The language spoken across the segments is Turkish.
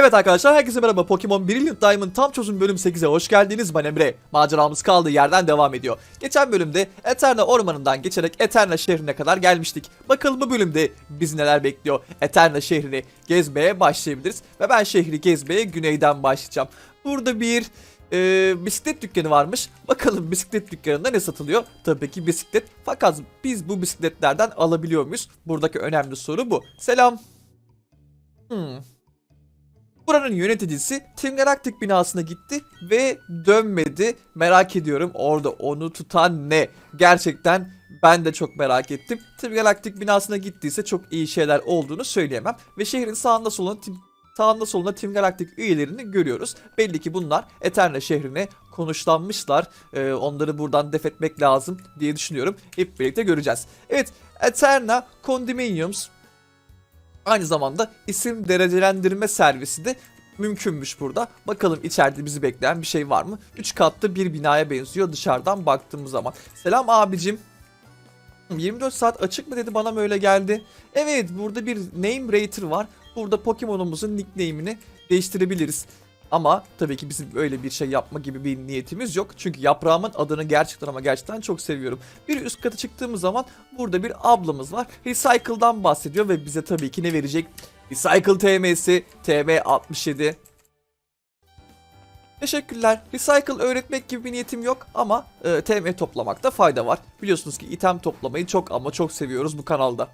Evet arkadaşlar herkese merhaba Pokemon Brilliant Diamond tam çözüm bölüm 8'e hoş geldiniz ben Emre. Maceramız kaldığı yerden devam ediyor. Geçen bölümde Eterna ormanından geçerek Eterna şehrine kadar gelmiştik. Bakalım bu bölümde bizi neler bekliyor. Eterna şehrini gezmeye başlayabiliriz. Ve ben şehri gezmeye güneyden başlayacağım. Burada bir e, bisiklet dükkanı varmış. Bakalım bisiklet dükkanında ne satılıyor? Tabii ki bisiklet. Fakat biz bu bisikletlerden alabiliyor muyuz? Buradaki önemli soru bu. Selam. Hmm. Buranın yöneticisi Team Galactic binasına gitti ve dönmedi. Merak ediyorum orada onu tutan ne? Gerçekten ben de çok merak ettim. Team Galactic binasına gittiyse çok iyi şeyler olduğunu söyleyemem. Ve şehrin sağında solunda Sağında solunda Team Galactic üyelerini görüyoruz. Belli ki bunlar Eterna şehrine konuşlanmışlar. Ee, onları buradan def etmek lazım diye düşünüyorum. Hep birlikte göreceğiz. Evet Eterna Condominiums Aynı zamanda isim derecelendirme servisi de mümkünmüş burada. Bakalım içeride bizi bekleyen bir şey var mı? 3 katlı bir binaya benziyor dışarıdan baktığımız zaman. Selam abicim. 24 saat açık mı dedi bana mı öyle geldi. Evet burada bir name rater var. Burada Pokemon'umuzun nickname'ini değiştirebiliriz. Ama tabii ki bizim öyle bir şey yapma gibi bir niyetimiz yok. Çünkü yaprağımın adını gerçekten ama gerçekten çok seviyorum. Bir üst kata çıktığımız zaman burada bir ablamız var. Recycle'dan bahsediyor ve bize tabii ki ne verecek? Recycle TM'si TM67. Teşekkürler. Recycle öğretmek gibi bir niyetim yok ama e, TM toplamakta fayda var. Biliyorsunuz ki item toplamayı çok ama çok seviyoruz bu kanalda.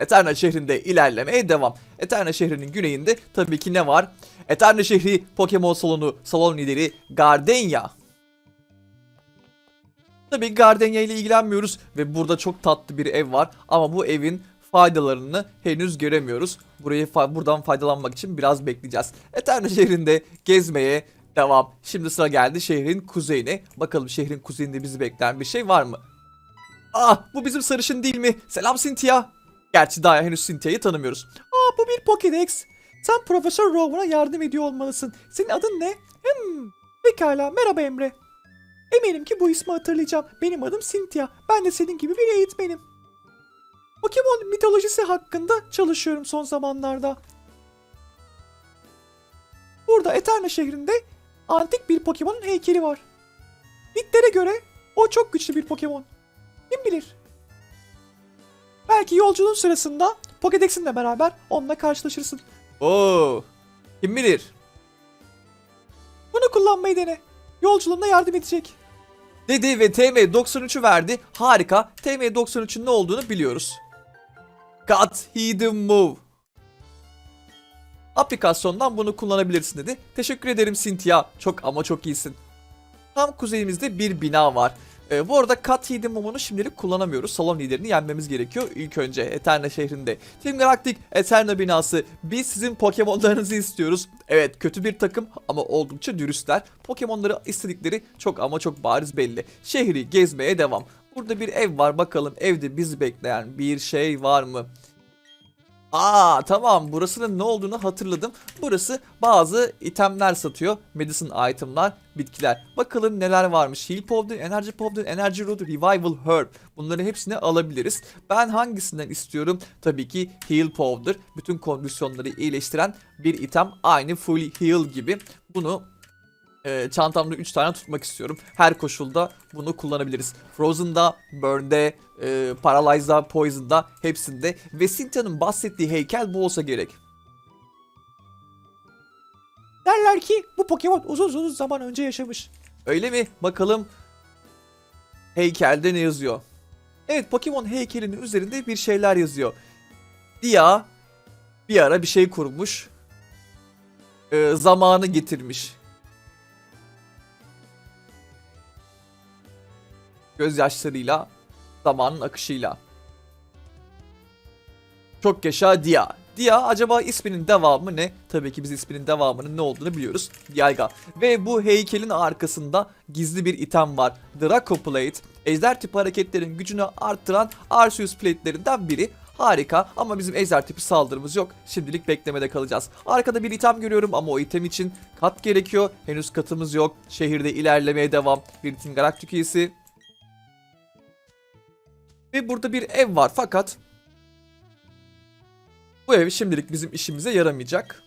Eterna şehrinde ilerlemeye devam. Eterna şehrinin güneyinde tabii ki ne var? Eterna şehri Pokemon salonu salon lideri Gardenia. Tabii Gardenia ile ilgilenmiyoruz ve burada çok tatlı bir ev var ama bu evin faydalarını henüz göremiyoruz. Burayı fa- buradan faydalanmak için biraz bekleyeceğiz. Eterna şehrinde gezmeye devam. Şimdi sıra geldi şehrin kuzeyine. Bakalım şehrin kuzeyinde bizi bekleyen bir şey var mı? Ah bu bizim sarışın değil mi? Selam Cynthia. Gerçi daha henüz Cynthia'yı tanımıyoruz. Aa bu bir Pokédex. Sen Profesör Rowan'a yardım ediyor olmalısın. Senin adın ne? Hmm, pekala merhaba Emre. Eminim ki bu ismi hatırlayacağım. Benim adım Cynthia. Ben de senin gibi bir eğitmenim. Pokemon mitolojisi hakkında çalışıyorum son zamanlarda. Burada Eterna şehrinde antik bir Pokemon'un heykeli var. Mitlere göre o çok güçlü bir Pokemon. Kim bilir? Belki yolculuğun sırasında Pokédex'inle beraber onunla karşılaşırsın. Oo, kim bilir? Bunu kullanmayı dene. Yolculuğunda yardım edecek. Dedi ve TM93'ü verdi. Harika. TM93'ün ne olduğunu biliyoruz. Cut Hidden Move. Aplikasyondan bunu kullanabilirsin dedi. Teşekkür ederim Cynthia. Çok ama çok iyisin. Tam kuzeyimizde bir bina var. Ee, bu arada Cut Hidden Move'unu şimdilik kullanamıyoruz. Salon liderini yenmemiz gerekiyor ilk önce Eterna şehrinde. Team Galactic Eterna binası. Biz sizin Pokemon'larınızı istiyoruz. Evet kötü bir takım ama oldukça dürüstler. Pokemon'ları istedikleri çok ama çok bariz belli. Şehri gezmeye devam. Burada bir ev var bakalım evde bizi bekleyen bir şey var mı? Aa tamam burasının ne olduğunu hatırladım. Burası bazı itemler satıyor. Medicine itemlar, bitkiler. Bakalım neler varmış. Heal Powder, Energy Powder, Energy Root, Revival Herb. Bunların hepsini alabiliriz. Ben hangisinden istiyorum? Tabii ki Heal Powder. Bütün kondisyonları iyileştiren bir item. Aynı Full Heal gibi. Bunu e, çantamda 3 tane tutmak istiyorum. Her koşulda bunu kullanabiliriz. Frozen'da, Burn'de, e, Paralyze'da, Poison'da hepsinde. Ve Cynthia'nın bahsettiği heykel bu olsa gerek. Derler ki bu Pokemon uzun uzun zaman önce yaşamış. Öyle mi? Bakalım heykelde ne yazıyor? Evet Pokemon heykelinin üzerinde bir şeyler yazıyor. Dia bir ara bir şey kurmuş. E, zamanı getirmiş. Gözyaşlarıyla, zamanın akışıyla. Çok yaşa Dia. Dia acaba isminin devamı ne? Tabii ki biz isminin devamının ne olduğunu biliyoruz. Dialga. Ve bu heykelin arkasında gizli bir item var. Draco Plate. Ejder tipi hareketlerin gücünü arttıran Arceus Plate'lerinden biri. Harika ama bizim ejder tipi saldırımız yok. Şimdilik beklemede kalacağız. Arkada bir item görüyorum ama o item için kat gerekiyor. Henüz katımız yok. Şehirde ilerlemeye devam. Bir Team Galactic ve burada bir ev var fakat bu ev şimdilik bizim işimize yaramayacak.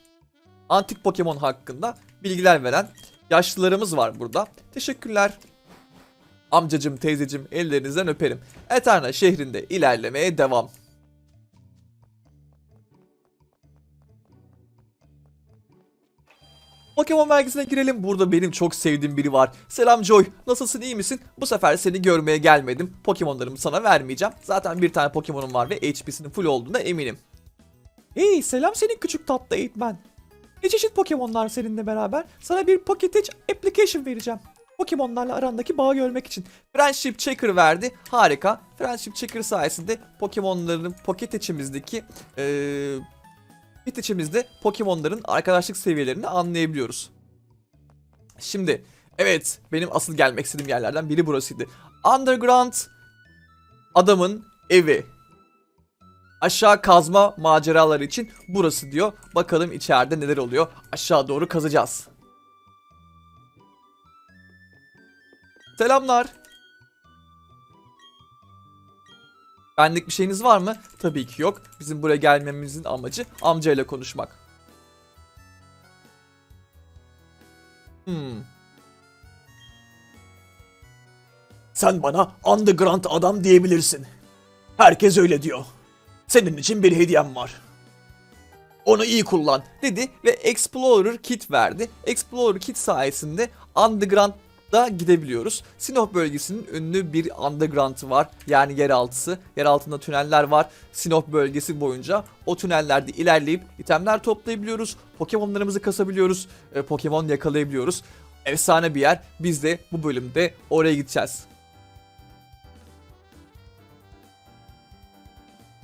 antik Pokemon hakkında bilgiler veren yaşlılarımız var burada. Teşekkürler. Amcacım, teyzecim ellerinizden öperim. Eterna şehrinde ilerlemeye devam. Pokemon merkezine girelim. Burada benim çok sevdiğim biri var. Selam Joy. Nasılsın iyi misin? Bu sefer seni görmeye gelmedim. Pokemonlarımı sana vermeyeceğim. Zaten bir tane Pokemon'um var ve HP'sinin full olduğuna eminim. Hey selam senin küçük tatlı eğitmen. Ne çeşit Pokemon'lar seninle beraber? Sana bir Pocket Edge Application vereceğim. Pokemon'larla arandaki bağı görmek için. Friendship Checker verdi. Harika. Friendship Checker sayesinde Pokemon'ların Pocket Edge'imizdeki eee Bit içimizde Pokemon'ların arkadaşlık seviyelerini anlayabiliyoruz. Şimdi evet benim asıl gelmek istediğim yerlerden biri burasıydı. Underground adamın evi. Aşağı kazma maceraları için burası diyor. Bakalım içeride neler oluyor. Aşağı doğru kazacağız. Selamlar. Benlik bir şeyiniz var mı? Tabii ki yok. Bizim buraya gelmemizin amacı amcayla konuşmak. Hmm. Sen bana underground adam diyebilirsin. Herkes öyle diyor. Senin için bir hediyem var. Onu iyi kullan. dedi ve Explorer Kit verdi. Explorer Kit sayesinde Underground'da gidebiliyoruz. Sinop bölgesinin ünlü bir underground'ı var. Yani yeraltısı. Yer altında tüneller var. Sinop bölgesi boyunca o tünellerde ilerleyip itemler toplayabiliyoruz. Pokemonlarımızı kasabiliyoruz. e, Pokemon yakalayabiliyoruz. Efsane bir yer. Biz de bu bölümde oraya gideceğiz.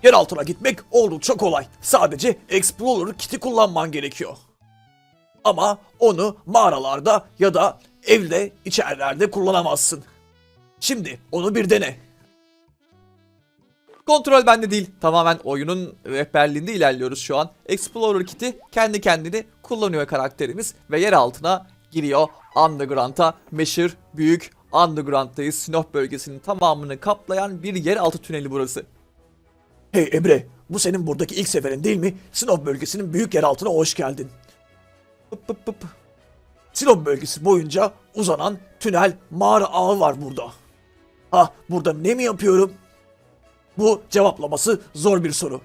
Yer altına gitmek oldukça kolay. Sadece Explorer kiti kullanman gerekiyor. Ama onu mağaralarda ya da evde içerilerde kullanamazsın. Şimdi onu bir dene. Kontrol bende değil. Tamamen oyunun rehberliğinde ilerliyoruz şu an. Explorer Kit'i kendi kendini kullanıyor karakterimiz ve yer altına giriyor. Underground'a meşhur büyük Underground'dayız. Sinop bölgesinin tamamını kaplayan bir yeraltı tüneli burası. Hey Emre, bu senin buradaki ilk seferin değil mi? Sinop bölgesinin büyük yer altına hoş geldin. Pıp pıp pıp. Sinop bölgesi boyunca uzanan tünel mağara ağı var burada. Ha burada ne mi yapıyorum? Bu cevaplaması zor bir soru.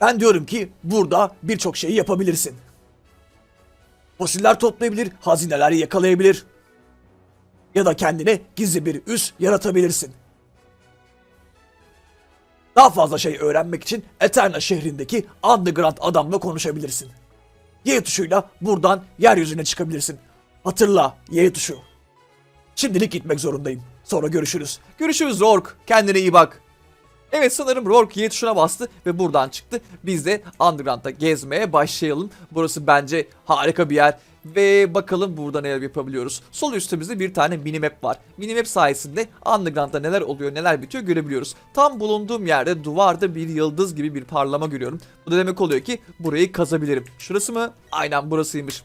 Ben diyorum ki burada birçok şeyi yapabilirsin. Fosiller toplayabilir, hazineler yakalayabilir. Ya da kendine gizli bir üs yaratabilirsin. Daha fazla şey öğrenmek için Eterna şehrindeki Underground adamla konuşabilirsin. Y tuşuyla buradan yeryüzüne çıkabilirsin. Hatırla Y tuşu. Şimdilik gitmek zorundayım. Sonra görüşürüz. Görüşürüz Rourke. Kendine iyi bak. Evet sanırım Rourke Y tuşuna bastı ve buradan çıktı. Biz de Underground'da gezmeye başlayalım. Burası bence harika bir yer. Ve bakalım burada neler yapabiliyoruz. Sol üstümüzde bir tane minimap var. Minimap sayesinde Underground'da neler oluyor neler bitiyor görebiliyoruz. Tam bulunduğum yerde duvarda bir yıldız gibi bir parlama görüyorum. Bu da demek oluyor ki burayı kazabilirim. Şurası mı? Aynen burasıymış.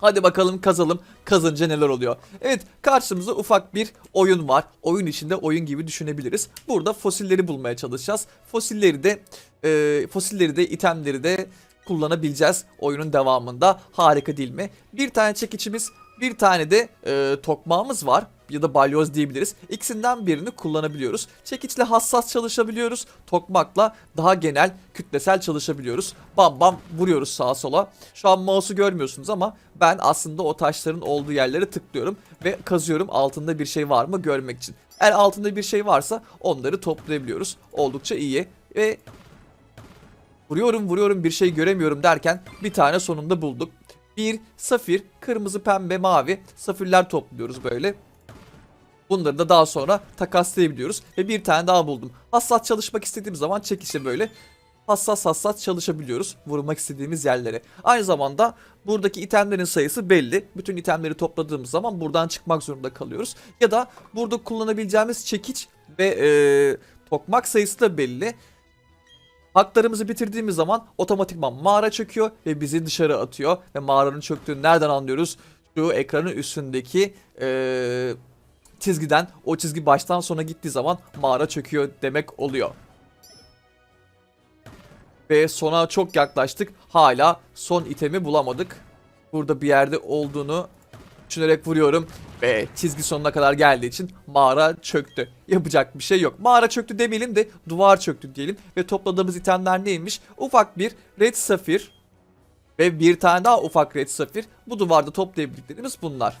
Hadi bakalım kazalım. Kazınca neler oluyor? Evet karşımızda ufak bir oyun var. Oyun içinde oyun gibi düşünebiliriz. Burada fosilleri bulmaya çalışacağız. Fosilleri de e, fosilleri de itemleri de kullanabileceğiz oyunun devamında. Harika değil mi? Bir tane çekiçimiz bir tane de e, tokmağımız var ya da balyoz diyebiliriz. İkisinden birini kullanabiliyoruz. Çekiçle hassas çalışabiliyoruz. Tokmakla daha genel kütlesel çalışabiliyoruz. Bam bam vuruyoruz sağa sola. Şu an mouse'u görmüyorsunuz ama ben aslında o taşların olduğu yerlere tıklıyorum ve kazıyorum altında bir şey var mı görmek için. Eğer altında bir şey varsa onları toplayabiliyoruz. Oldukça iyi ve vuruyorum vuruyorum bir şey göremiyorum derken bir tane sonunda bulduk. Bir safir, kırmızı, pembe, mavi safirler topluyoruz böyle. Bunları da daha sonra takaslayabiliyoruz. Ve bir tane daha buldum. Hassas çalışmak istediğim zaman çekişle böyle hassas hassas çalışabiliyoruz vurmak istediğimiz yerlere. Aynı zamanda buradaki itemlerin sayısı belli. Bütün itemleri topladığımız zaman buradan çıkmak zorunda kalıyoruz. Ya da burada kullanabileceğimiz çekiç ve e, tokmak sayısı da belli. Haklarımızı bitirdiğimiz zaman otomatikman mağara çöküyor ve bizi dışarı atıyor. Ve mağaranın çöktüğünü nereden anlıyoruz? Şu ekranın üstündeki eee, çizgiden o çizgi baştan sona gittiği zaman mağara çöküyor demek oluyor. Ve sona çok yaklaştık. Hala son itemi bulamadık. Burada bir yerde olduğunu düşünerek vuruyorum. Ve çizgi sonuna kadar geldiği için mağara çöktü. Yapacak bir şey yok. Mağara çöktü demeyelim de duvar çöktü diyelim. Ve topladığımız itemler neymiş? Ufak bir red safir ve bir tane daha ufak red safir. Bu duvarda toplayabildiklerimiz bunlar.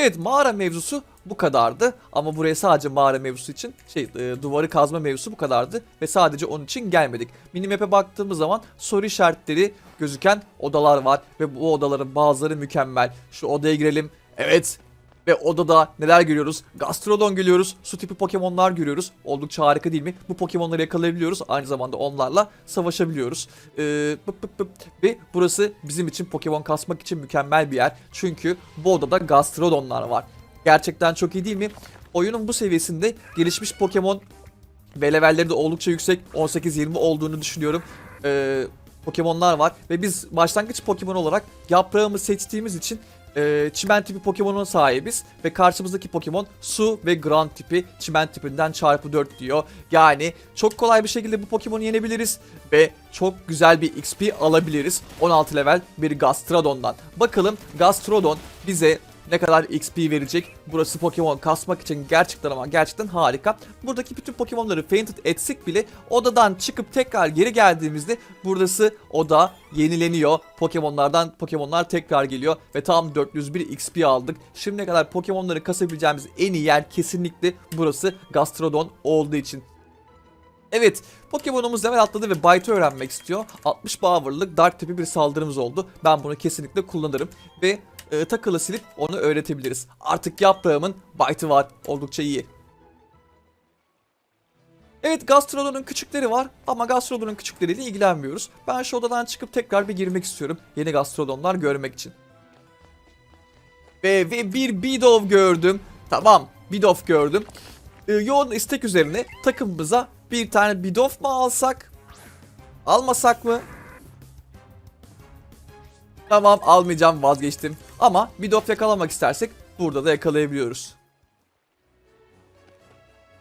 Evet mağara mevzusu bu kadardı ama buraya sadece mağara mevzusu için şey e, duvarı kazma mevzusu bu kadardı ve sadece onun için gelmedik. Minimap'e baktığımız zaman soru işaretleri gözüken odalar var ve bu odaların bazıları mükemmel. Şu odaya girelim. Evet ve odada neler görüyoruz? Gastrodon görüyoruz. Su tipi Pokemon'lar görüyoruz. Oldukça harika değil mi? Bu Pokemon'ları yakalayabiliyoruz. Aynı zamanda onlarla savaşabiliyoruz. Ee, pıp pıp pıp. Ve burası bizim için Pokemon kasmak için mükemmel bir yer. Çünkü bu odada Gastrodon'lar var. Gerçekten çok iyi değil mi? Oyunun bu seviyesinde gelişmiş Pokemon ve levelleri de oldukça yüksek 18-20 olduğunu düşünüyorum. Ee, Pokemon'lar var ve biz başlangıç Pokemon olarak yaprağımı seçtiğimiz için e, çimen tipi Pokemon'un sahibiz ve karşımızdaki Pokemon su ve ground tipi çimen tipinden çarpı 4 diyor. Yani çok kolay bir şekilde bu Pokemon'u yenebiliriz ve çok güzel bir XP alabiliriz 16 level bir Gastrodon'dan. Bakalım Gastrodon bize ne kadar XP verecek. Burası Pokemon kasmak için gerçekten ama gerçekten harika. Buradaki bütün Pokemon'ları fainted etsek bile odadan çıkıp tekrar geri geldiğimizde burası oda yenileniyor. Pokemon'lardan Pokemon'lar tekrar geliyor ve tam 401 XP aldık. Şimdiye kadar Pokemon'ları kasabileceğimiz en iyi yer kesinlikle burası Gastrodon olduğu için. Evet, Pokemon'umuz level atladı ve Bite'ı öğrenmek istiyor. 60 power'lık Dark tipi bir saldırımız oldu. Ben bunu kesinlikle kullanırım ve e, takılı silip onu öğretebiliriz. Artık yaprağımın Bite'ı var. Oldukça iyi. Evet Gastrodon'un küçükleri var ama Gastrodon'un küçükleriyle ilgilenmiyoruz. Ben şu odadan çıkıp tekrar bir girmek istiyorum. Yeni Gastrodon'lar görmek için. Ve, ve bir Bidov gördüm. Tamam Bidov gördüm. Ee, yoğun istek üzerine takımımıza bir tane Bidov mu alsak? Almasak mı? Tamam almayacağım vazgeçtim. Ama Bidov yakalamak istersek burada da yakalayabiliyoruz.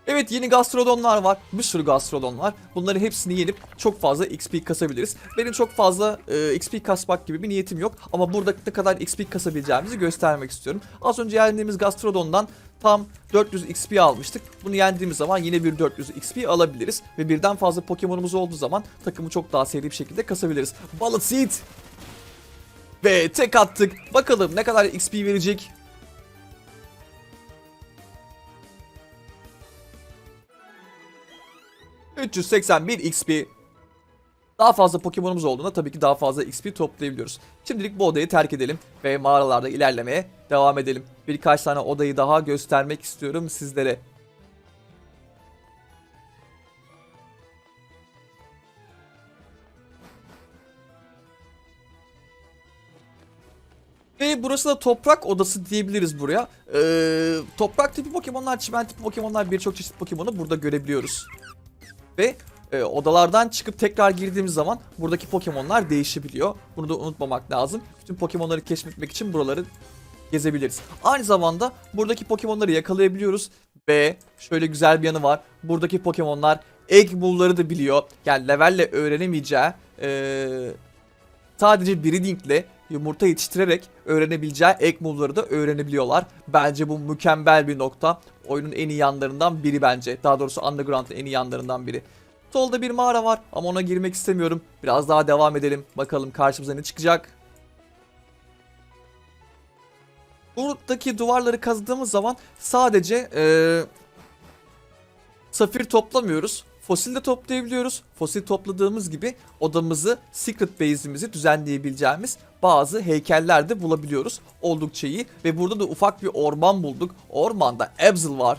Evet yeni gastrodonlar var. Bir sürü gastrodon var. Bunları hepsini yenip çok fazla XP kasabiliriz. Benim çok fazla e, XP kasmak gibi bir niyetim yok. Ama burada ne kadar XP kasabileceğimizi göstermek istiyorum. Az önce yendiğimiz gastrodondan tam 400 XP almıştık. Bunu yendiğimiz zaman yine bir 400 XP alabiliriz. Ve birden fazla Pokemon'umuz olduğu zaman takımı çok daha seri bir şekilde kasabiliriz. Bullet Seed! Ve tek attık. Bakalım ne kadar XP verecek. ...381 XP. Daha fazla Pokemon'umuz olduğunda tabii ki daha fazla XP toplayabiliyoruz. Şimdilik bu odayı terk edelim ve mağaralarda ilerlemeye devam edelim. Birkaç tane odayı daha göstermek istiyorum sizlere. Ve burası da toprak odası diyebiliriz buraya. Ee, toprak tipi Pokemon'lar, çimen tipi Pokemon'lar birçok çeşit Pokemon'u burada görebiliyoruz. Ve e, odalardan çıkıp tekrar girdiğimiz zaman buradaki Pokemon'lar değişebiliyor. Bunu da unutmamak lazım. Bütün Pokemon'ları keşfetmek için buraları gezebiliriz. Aynı zamanda buradaki Pokemon'ları yakalayabiliyoruz. Ve şöyle güzel bir yanı var. Buradaki Pokemon'lar Egg Move'ları da biliyor. Yani levelle öğrenemeyeceği e, sadece breedingle yumurta yetiştirerek öğrenebileceği egg move'ları da öğrenebiliyorlar. Bence bu mükemmel bir nokta. Oyunun en iyi yanlarından biri bence. Daha doğrusu Underground'ın en iyi yanlarından biri. Solda bir mağara var ama ona girmek istemiyorum. Biraz daha devam edelim. Bakalım karşımıza ne çıkacak. Buradaki duvarları kazdığımız zaman sadece eee safir toplamıyoruz. Fosil de toplayabiliyoruz. Fosil topladığımız gibi odamızı, secret base'imizi düzenleyebileceğimiz bazı heykeller de bulabiliyoruz. Oldukça iyi. Ve burada da ufak bir orman bulduk. Ormanda Ebzel var.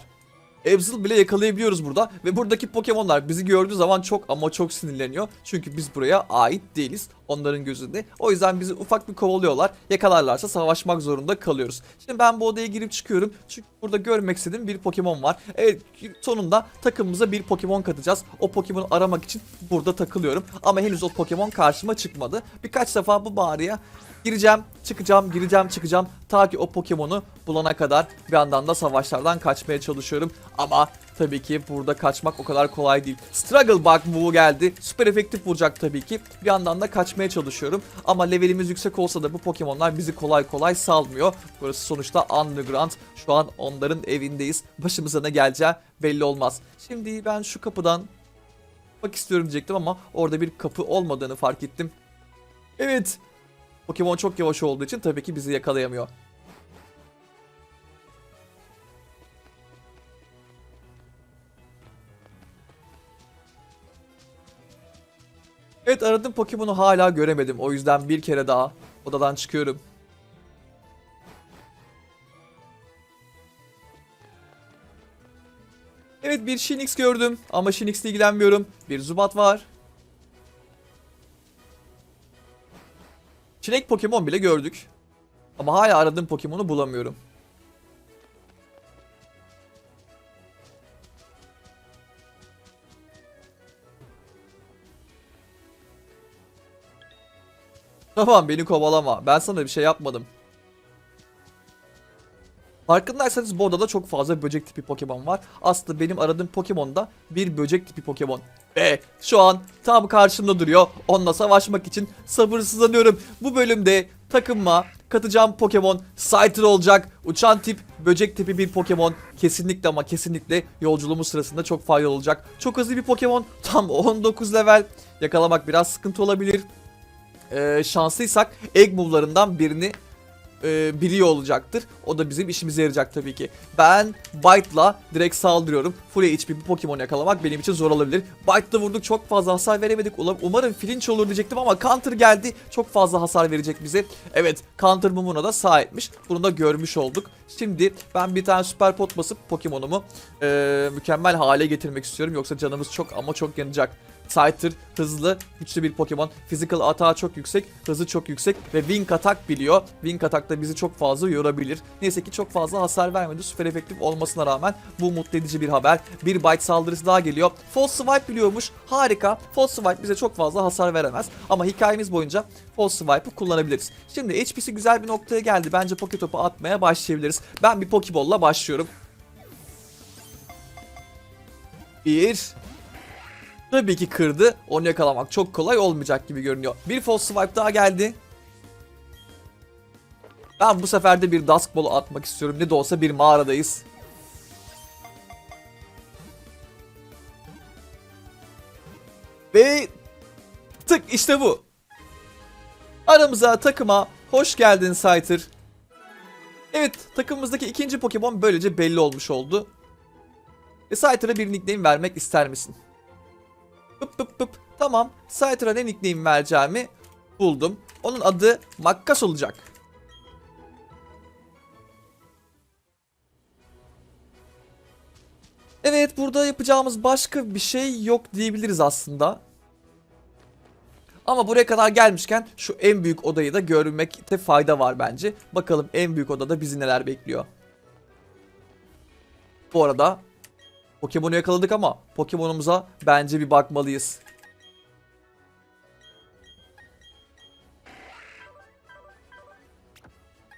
Ebzel bile yakalayabiliyoruz burada. Ve buradaki Pokemon'lar bizi gördüğü zaman çok ama çok sinirleniyor. Çünkü biz buraya ait değiliz onların gözünde. O yüzden bizi ufak bir kovalıyorlar. Yakalarlarsa savaşmak zorunda kalıyoruz. Şimdi ben bu odaya girip çıkıyorum. Çünkü burada görmek istediğim bir Pokemon var. Evet sonunda takımımıza bir Pokemon katacağız. O Pokemon'u aramak için burada takılıyorum. Ama henüz o Pokemon karşıma çıkmadı. Birkaç defa bu mağaraya gireceğim, çıkacağım, gireceğim, çıkacağım. Ta ki o Pokemon'u bulana kadar bir yandan da savaşlardan kaçmaya çalışıyorum. Ama tabii ki burada kaçmak o kadar kolay değil. Struggle Bug Move'u geldi. Süper efektif vuracak tabii ki. Bir yandan da kaçmaya çalışıyorum. Ama levelimiz yüksek olsa da bu Pokemon'lar bizi kolay kolay salmıyor. Burası sonuçta Underground. Şu an onların evindeyiz. Başımıza ne geleceği belli olmaz. Şimdi ben şu kapıdan bak istiyorum diyecektim ama orada bir kapı olmadığını fark ettim. Evet. Pokemon çok yavaş olduğu için tabii ki bizi yakalayamıyor. Evet aradım Pokemon'u hala göremedim. O yüzden bir kere daha odadan çıkıyorum. Evet bir Shinx gördüm ama Shinx'le ilgilenmiyorum. Bir Zubat var. Çilek Pokemon bile gördük. Ama hala aradığım Pokemon'u bulamıyorum. Tamam beni kovalama. Ben sana bir şey yapmadım. Farkındaysanız bu odada çok fazla böcek tipi Pokemon var. Aslında benim aradığım Pokemon da bir böcek tipi Pokemon. Ve şu an tam karşımda duruyor. Onunla savaşmak için sabırsızlanıyorum. Bu bölümde takımıma katacağım Pokemon Scyther olacak. Uçan tip, böcek tipi bir Pokemon. Kesinlikle ama kesinlikle yolculuğumuz sırasında çok faydalı olacak. Çok hızlı bir Pokemon. Tam 19 level. Yakalamak biraz sıkıntı olabilir. Ee, şanslıysak Egg Move'larından birini e, biliyor olacaktır. O da bizim işimize yarayacak tabii ki. Ben Bite'la direkt saldırıyorum. Full HP bir Pokemon yakalamak benim için zor olabilir. Bite'la vurduk çok fazla hasar veremedik. Umarım Flinch olur diyecektim ama Counter geldi. Çok fazla hasar verecek bize. Evet Counter Mumuna da sahipmiş. Bunu da görmüş olduk. Şimdi ben bir tane süper pot basıp Pokemon'umu e, mükemmel hale getirmek istiyorum. Yoksa canımız çok ama çok yanacak. Scyther hızlı, güçlü bir Pokemon. Physical atağı çok yüksek, hızı çok yüksek ve Wing Attack biliyor. Wing Attack da bizi çok fazla yorabilir. Neyse ki çok fazla hasar vermedi. Süper efektif olmasına rağmen bu mutlu edici bir haber. Bir Bite saldırısı daha geliyor. False Swipe biliyormuş. Harika. False Swipe bize çok fazla hasar veremez. Ama hikayemiz boyunca False Swipe'ı kullanabiliriz. Şimdi HP'si güzel bir noktaya geldi. Bence Poketop'u atmaya başlayabiliriz. Ben bir Pokeball'la başlıyorum. Bir, Tabii ki kırdı. Onu yakalamak çok kolay olmayacak gibi görünüyor. Bir false swipe daha geldi. Ben bu sefer de bir Dusk atmak istiyorum. Ne de olsa bir mağaradayız. Ve tık işte bu. Aramıza takıma hoş geldin Scyther. Evet takımımızdaki ikinci Pokemon böylece belli olmuş oldu. E Scyther'a bir nickname vermek ister misin? Pıp pıp pıp. Tamam. Scyther'a ne nickname vereceğimi buldum. Onun adı Makkas olacak. Evet burada yapacağımız başka bir şey yok diyebiliriz aslında. Ama buraya kadar gelmişken şu en büyük odayı da görmekte fayda var bence. Bakalım en büyük odada bizi neler bekliyor. Bu arada Pokemon'u yakaladık ama Pokemon'umuza bence bir bakmalıyız.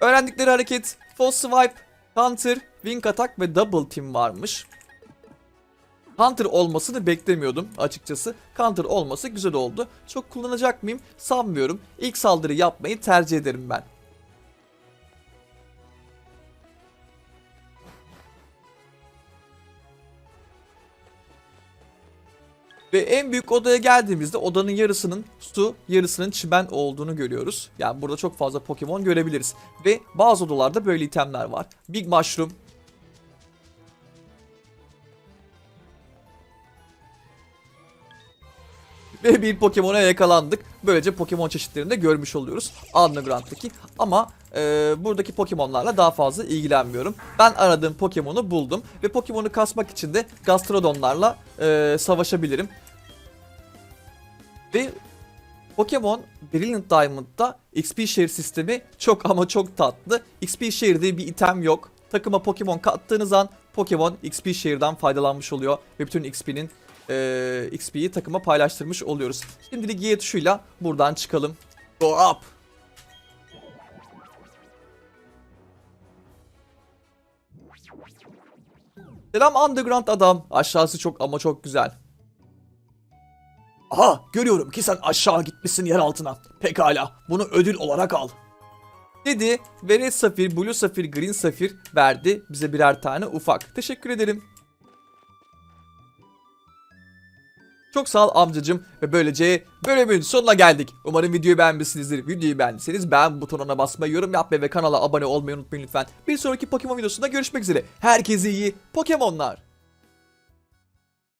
Öğrendikleri hareket False Swipe, Counter, Wing Attack ve Double Team varmış. Counter olmasını beklemiyordum açıkçası. Counter olması güzel oldu. Çok kullanacak mıyım? Sanmıyorum. İlk saldırı yapmayı tercih ederim ben. Ve en büyük odaya geldiğimizde odanın yarısının su, yarısının çimen olduğunu görüyoruz. Yani burada çok fazla Pokemon görebiliriz. Ve bazı odalarda böyle itemler var. Big Mushroom, ve bir Pokemon'a yakalandık. Böylece Pokemon çeşitlerini de görmüş oluyoruz Underground'daki. Ama e, buradaki Pokemon'larla daha fazla ilgilenmiyorum. Ben aradığım Pokemon'u buldum ve Pokemon'u kasmak için de Gastrodon'larla e, savaşabilirim. Ve Pokemon Brilliant Diamond'da XP Share sistemi çok ama çok tatlı. XP Share bir item yok. Takıma Pokemon kattığınız an Pokemon XP Share'dan faydalanmış oluyor ve bütün XP'nin e, XP'yi takıma paylaştırmış oluyoruz. Şimdilik Y tuşuyla buradan çıkalım. Go up. Selam Underground adam. Aşağısı çok ama çok güzel. Aha görüyorum ki sen aşağı gitmişsin yer altına. Pekala bunu ödül olarak al. Dedi ve Red Safir, Blue Safir, Green Safir verdi bize birer tane ufak. Teşekkür ederim. Çok sağ ol amcacım ve böylece bölümün sonuna geldik. Umarım videoyu beğenmişsinizdir. Videoyu beğendiyseniz beğen butonuna basmayı, yorum yapmayı ve kanala abone olmayı unutmayın lütfen. Bir sonraki Pokemon videosunda görüşmek üzere. Herkese iyi Pokemonlar.